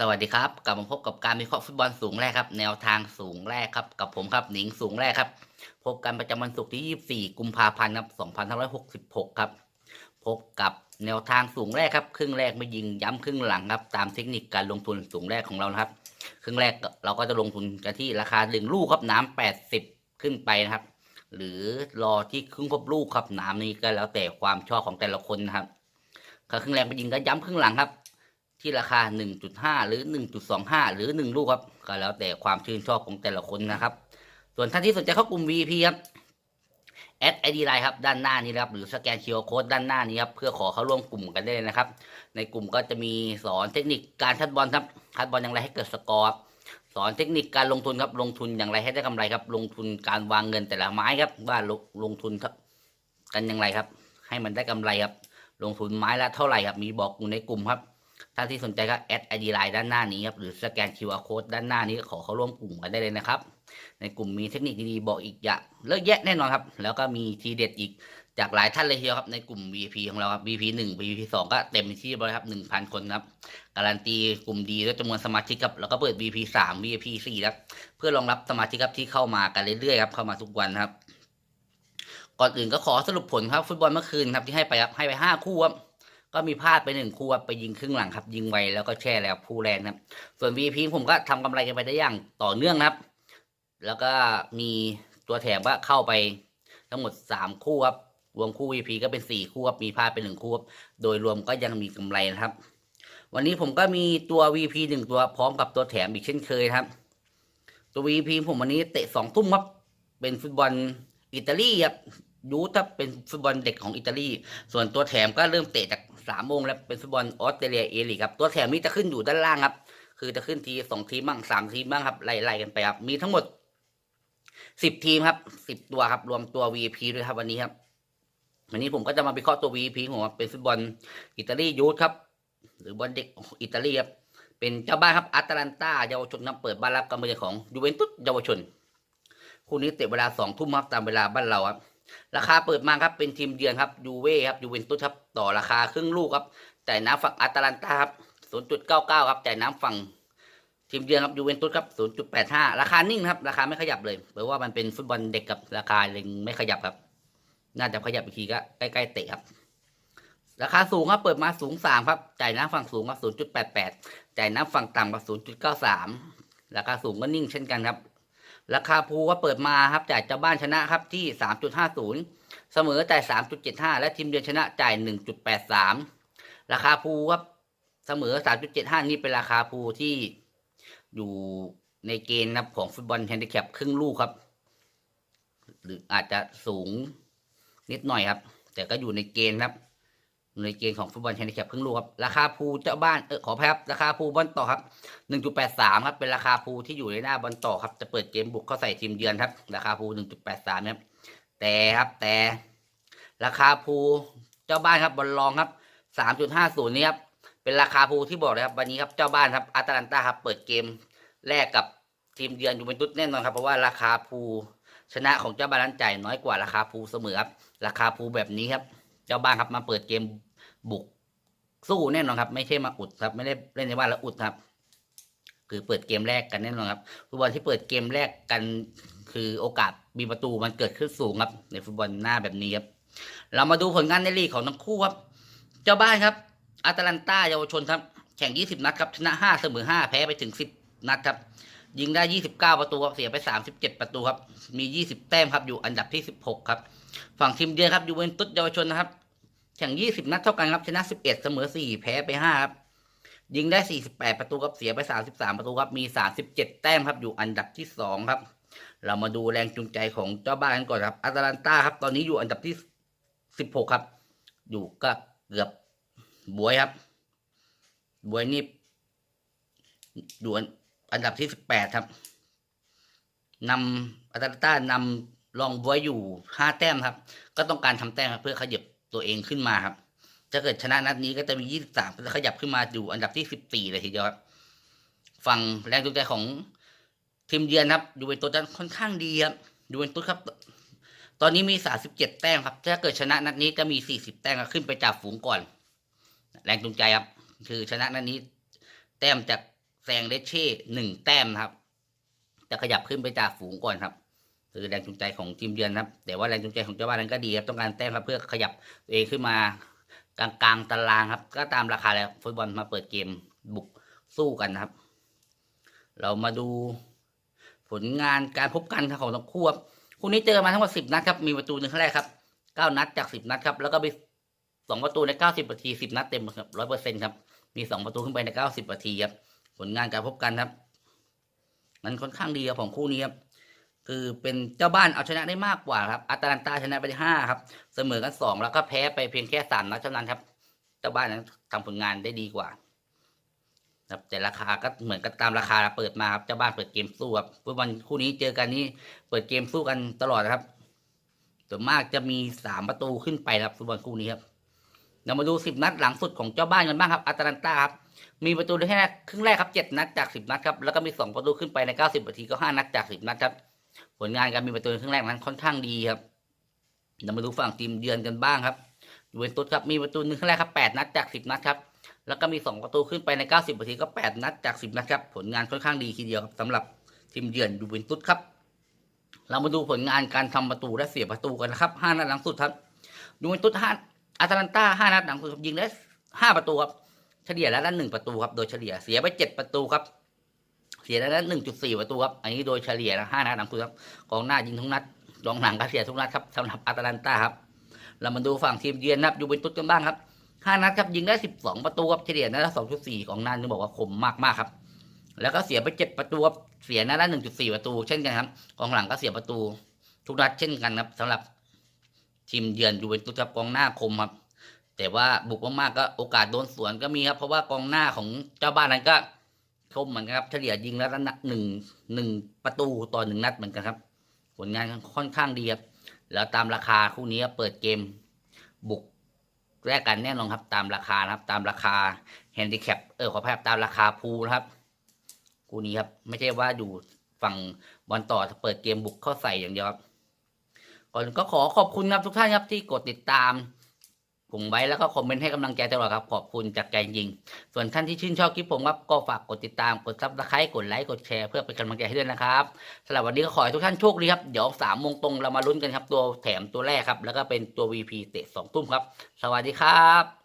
สวัสดีครับกลับมาพบกับการวิเคราะห์ฟุตบอลสูงแรกครับ แนวทางสูงแรกครับ กับผมครับหนิงสูงแรกครับ พบกันประจำวันศุกร์ที่ 24 กุมภาพันธ์ครับ2566 ครับ พบกับแนวทางสูงแรกครับ ครึ่งแรกไม่ยิงย้ำครึ่งหลังครับ ตามเทคนิคการลงทุนสูงแรกของเรานะครับ ครึ่งแรกเราก็จะลงทุนกันที่ราคาหนึ่งลูกครับน้ำ80 ขึ้นไปนะครับ หรือรอที่ครึ่งครบลูกครับน้ำนี้ก็แล้วแต่ความชอบของแต่ละคนนะครับครึ่งแรกไม่ยิงก็ย้ำครึ่งหลังครับ ที่ราคา 1.5 หรือ 1.25 หรือ 1 ลูกครับ ก็แล้วแต่ความชื่นชอบของแต่ละคนนะครับ ส่วนท่านที่สนใจเข้ากลุ่ม VP ครับแอดไอดีไลน์ครับด้านหน้านี้ครับหรือสแกน QR Code ด้านหน้านี้ครับเพื่อขอเข้าร่วมกลุ่มกันได้เลยนะครับ ในกลุ่มก็จะมีสอนเทคนิคการคัดบอลครับคัดบอลอย่างไรให้เกิดสกอร์สอนเทคนิคการลงทุนครับลงทุนอย่างไรให้ได้กำไรครับ ลงทุนการวางเงินแต่ละไม้ครับว่าลงลงทุนครับ กันอย่างไรครับ ให้มันได้กำไรครับ ลงทุนไม้ละเท่าไหร่ครับ มีบอกอยู่ในกลุ่มครับ ท่านที่สนใจก็แอดไอดีไลน์ด้านหน้านี้ครับหรือสแกน QR Code ด้านหน้านี้ขอเข้าร่วมกลุ่มกันได้เลยนะครับ ในกลุ่มมีเทคนิคดีๆบอกอีกอย่างเยอะแยะแน่นอนครับ แล้วก็มีทีเด็ดอีกจากหลายท่านเลยทีเดียวครับในกลุ่ม VP ของเราครับ VP 1 VP 2ก็เต็มที่บริครับ1,000 คนครับการันตีกลุ่มดีด้วยจำนวนสมาชิกครับแล้วก็เปิด VP 3 VP 4ครับเพื่อรองรับสมาชิกครับที่เข้ามากันเรื่อยๆครับเข้ามาทุกวันครับ ก่อนอื่นก็ขอสรุปผลครับฟุตบอลเมื่อคืนครับที่ให้ไปครับให้ไปห้าคู่ครับ ก็มีพลาดไปหนึ่งคู่ครับไปยิงครึ่งหลังครับ ยิงไวแล้วก็แช่แล้วผู้แรงครับ ส่วน VP ผมก็ทำกำไรกันไปได้อย่างต่อเนื่องครับ แล้วก็มีตัวแถมก็เข้าไปทั้งหมดสามคู่ครับรวมคู่ VP ก็เป็นสี่คู่ครับมีพลาดไปหนึ่งคู่ครับโดยรวมก็ยังมีกำไรนะครับ วันนี้ผมก็มีตัว VP หนึ่งตัวพร้อมกับตัวแถมอีกเช่นเคยครับ ตัว VP ผมวันนี้เตะสองทุ่มครับเป็นฟุตบอลอิตาลีครับยูทครับเป็นฟุตบอลเด็กของอิตาลี ส่วนตัวแถมก็เริ่มเตะจาก สามโมงแล้วเป็นฟุตบอลออสเตรเลียเอลีครับตัวแถมนี้จะขึ้นอยู่ด้านล่างครับ คือจะขึ้นทีสองทีมบ้างสามทีมบ้างครับไล่ๆกันไปครับมีทั้งหมดสิบทีมครับสิบตัวครับรวมตัว VP ด้วยครับวันนี้ครับ วันนี้ผมก็จะมาวิเคราะห์ตัว VP ของผมเป็นฟุตบอลอิตาลียูทครับ หรือบอลเด็กอิตาลีครับเป็นเจ้าบ้านครับอัตแลนตาเยาวชนครับเปิดบ้านรับการเมืองของยูเวนตุสเยาวชน คู่นี้เตะเวลาสองทุ่มครับตามเวลาบ้านเราครับ ราคาเปิดมาครับเป็นทีมเยือนครับยูเว่ครับยูเวนตุสครับต่อราคาครึ่งลูกครับจ่น้ำฝั่งอัตแลนตาครับ0.99ครับจ่น้ำฝั่งทีมเยือนครับยูเวนตุสครับ 0.85 ราคานิ่งครับ ราคาไม่ขยับเลยเพราะว่ามันเป็นฟุตบอลเด็กกับราคาเลยไม่ขยับครับ น่าจะขยับอีกทีก็ใกล้ๆเตะครับ ราคาสูงครับ เปิดมาสูงสามครับ จ่ายน้ำฝั่งสูงครับ 0.88 จ่ายน้ำฝั่งต่ำครับ 0.93 ราคาสูงก็นิ่งเช่นกันครับ ราคาภูก็เปิดมาครับจ่ายเจ้าบ้านชนะครับที่ 3.50 เสมอจ่าย3.75 และทีมเยือนชนะจ่าย 1.83 ราคาภูครับเสมอ 3.75 นี่เป็นราคาภูที่อยู่ในเกณฑ์นะครับของฟุตบอลแฮนดิแคปครึ่งลูกครับ หรืออาจจะสูงนิดหน่อยครับ แต่ก็อยู่ในเกณฑ์ครับ ในเกณฑ์ของฟุตบอลแฮนดิแคปครึ่งลูกครับราคาภูเจ้าบ้านเออขออภัยครับราคาภูบอลต่อครับ 1.83 ครับเป็นราคาภูที่อยู่ในหน้าบอลต่อครับจะเปิดเกมบุกเข้าใส่ทีมเยือนครับ ราคาภู 1.83ครับแต่ครับแต่ ราคาภูเจ้าบ้านครับบอลรองครับ 3.50 นี่ครับเป็นราคาภูที่บอกเลยครับวันนี้ครับเจ้าบ้านครับอาตาลันตาครับเปิดเกมแรกกับทีมเยือนยูเวนตุสแน่นอนครับเพราะว่าราคาภูชนะของเจ้าบ้านนั้นจ่ายน้อยกว่าราคาภูเสมอครับราคาภูแบบนี้ครับเจ้าบ้านครับมาเปิดเกม บุกสู้แน่นอนครับ ไม่ใช่มาอุดครับ ไม่ได้เล่นในบ้านแล้วอุดครับ คือเปิดเกมแรกกันแน่นอนครับฟุตบอลที่เปิดเกมแรกกันคือโอกาสมีประตูมันเกิดขึ้นสูงครับ ในฟุตบอลหน้าแบบนี้ครับ เรามาดูผลงานในลีกของทั้งคู่ครับ เจ้าบ้านครับอาตาลันตาเยาวชนครับ แข่ง 20 นัดครับชนะ 5 เสมอ 5 แพ้ไปถึง 10 นัดครับ ยิงได้ 29 ประตูครับเสียไป 37 ประตูครับ มี 20 แต้มครับอยู่อันดับที่ 16 ครับ ฝั่งทีมเยือนครับยูเวนตุสเยาวชนนะครับ แข่ง20นัดเท่ากันครับชนะ11เสมอ4แพ้ไป5ครับยิงได้48ประตูครับเสียไป33ประตูครับมี37แต้มครับอยู่อันดับที่2ครับ เรามาดูแรงจูงใจของเจ้าบ้านกันก่อนครับอาตาลันตาครับ ตอนนี้อยู่อันดับที่16ครับ อยู่ก็เกือบบวยครับ บวยนี่อยู่อันดับที่18ครับนำอาตาลันตานำรองบวยอยู่5แต้มครับ ก็ต้องการทำแต้มครับเพื่อขยับ ตัวเองขึ้นมาครับถ้าเกิดชนะนัดนี้ก็จะมี 23จะขยับขึ้นมาอยู่อันดับที่ 14เลยทีเดียวครับฝั่งแรงจูงใจของทีมเยือนครับยูเวนตุสค่อนข้างดีครับยูเวนตุสครับ ตอนนี้มี 37 แต้มครับ ถ้าเกิดชนะนัดนี้จะมี 40 แต้มขึ้นไปจากฝูงก่อน แรงจูงใจครับ คือชนะนัดนี้ แต้มจากแซงเดชเช่หนึ่งแต้มครับ จะขยับขึ้นไปจากฝูงก่อนครับ คือแรงจูงใจของทีมเยือนครับแต่ว่าแรงจูงใจของเจ้าบ้านนั้นก็ดีครับต้องการแต้มครับเพื่อขยับตัวเองขึ้นมากลางกลางๆตารางครับ ก็ตามราคาแล้วฟุตบอลมาเปิดเกมบุกสู้กันครับ เรามาดูผลงานการพบกันของทั้งคู่ครับคู่นี้เจอมาทั้งหมดสิบนัดครับมีประตูหนึ่งครั้งแรกครับเก้านัดจากสิบนัดครับแล้วก็มีสองประตูในเก้าสิบนาทีสิบนัดเต็มครับร้อยเปอร์เซ็นต์ครับมีสองประตูขึ้นไปในเก้าสิบนาทีครับผลงานการพบกันครับ มันค่อนข้างดีครับของคู่นี้ครับ คือเป็นเจ้าบ้านเอาชนะได้มากกว่าครับอาตาลันตาชนะไปห้าครับ เสมอกันสองแล้วก็แพ้ไปเพียงแค่สามนัดเท่านั้นครับ เจ้าบ้านนั้นทำผลงานได้ดีกว่า ครับแต่ราคาก็เหมือนกับตามราคาเปิดมาครับเจ้าบ้านเปิดเกมสู้ครับฟุตบอลคู่นี้เจอกันนี้เปิดเกมสู้กันตลอดครับส่วนมากจะมีสามประตูขึ้นไปครับฟุตบอลคู่นี้ครับเรามาดูสิบนัดหลังสุดของเจ้าบ้านกันบ้างครับอาตาลันตาครับมีประตูได้แค่ครึ่งแรกครับเจ็ดนัดจากสิบนัดครับแล้วก็มีสองประตูขึ้นไปในเก้าสิบนาทีก็ห้านัดจากสิบนัดครับ ผลงานการมีประตูในครึ่งแรกนั้นค่อนข้างดีครับเรามาดูฝั่งทีมเยือนกันบ้างครับยูเวนตุสครับมีประตูหนึ่งครึ่งแรกครับแปดนัดจากสิบนัดครับแล้วก็มีสองประตูขึ้นไปในเก้าสิบนาทีก็แปดนัดจากสิบนัดครับผลงานค่อนข้างดีทีเดียวครับสำหรับทีมเยือนยูเวนตุสครับ เรามาดูผลงานการทำประตูและเสียประตูกันนะครับห้านัดหลังสุดครับยูเวนตุสห้าอาตาลันตาห้านัดหลังสุดยิงได้ห้าประตูครับเฉลี่ยแล้วละหนึ่งประตูครับโดยเฉลี่ยเสียไปเจ็ดประตูครับ เสียแล้วหนึ่งจุดสี่ประตูครับ อันนี้โดยเฉลี่ยนะห้านัดหลังสุดครับกองหน้ายิงทุกนัดกองหลังก็เสียทุกนัดครับสำหรับอาตาลันตาครับ เรามาดูฝั่งทีมเยือนนะครับยูเวนตุสกันบ้างครับห้านัดครับยิงได้สิบสองประตูครับเฉลี่ยนัดละสองจุดสี่ของนัดจะบอกว่าคมมากมากๆครับ แล้วก็เสียไปเจ็ดประตูครับเสียนัดละหนึ่งจุดสี่ประตู เช่นกันครับกองหลังก็เสียประตู ทุกนัดเช่นกันครับสำหรับทีมเยือนยูเวนตุสครับกองหน้าคมครับ แต่ว่าบุกมากๆก็โอกาสโดนสวนก็มีครับเพราะว่ากองหน้าของเจ้าบ้านนั้นก็ คมเหมือนกันครับ เฉลี่ยยิงแล้วละหนึ่งหนึ่งประตูต่อหนึ่งนัดเหมือนกันครับ ผลงานค่อนข้างดีครับแล้วตามราคาคู่นี้เปิดเกมบุกแรกกันแน่นอนครับ ตามราคานะครับ ตามราคาแฮนดิแคปเออขอแพตามราคาพูลนะครับคู่นี้ครับไม่ใช่ว่าอยู่ฝั่งบอลต่อเปิดเกมบุกเข้าใส่อย่างเดียวครับก่อนก็ขอขอบคุณครับทุกท่านครับที่กดติดตาม ผมไว้แล้วก็คอมเมนต์ให้กำลังใจตลอดครับ ขอบคุณจากใจจริง ส่วนท่านที่ชื่นชอบคลิปผมครับก็ฝากกดติดตาม กดซับสไครต์กดไลค์กดแชร์เพื่อเป็นกำลังใจให้ด้วยนะครับสำหรับวันนี้ก็ขอให้ทุกท่านโชคดีครับ เดี๋ยวสามโมงตรงเรามาลุ้นกันครับ ตัวแถมตัวแรกครับ แล้วก็เป็นตัว VP เตะสองทุ่มครับ สวัสดีครับ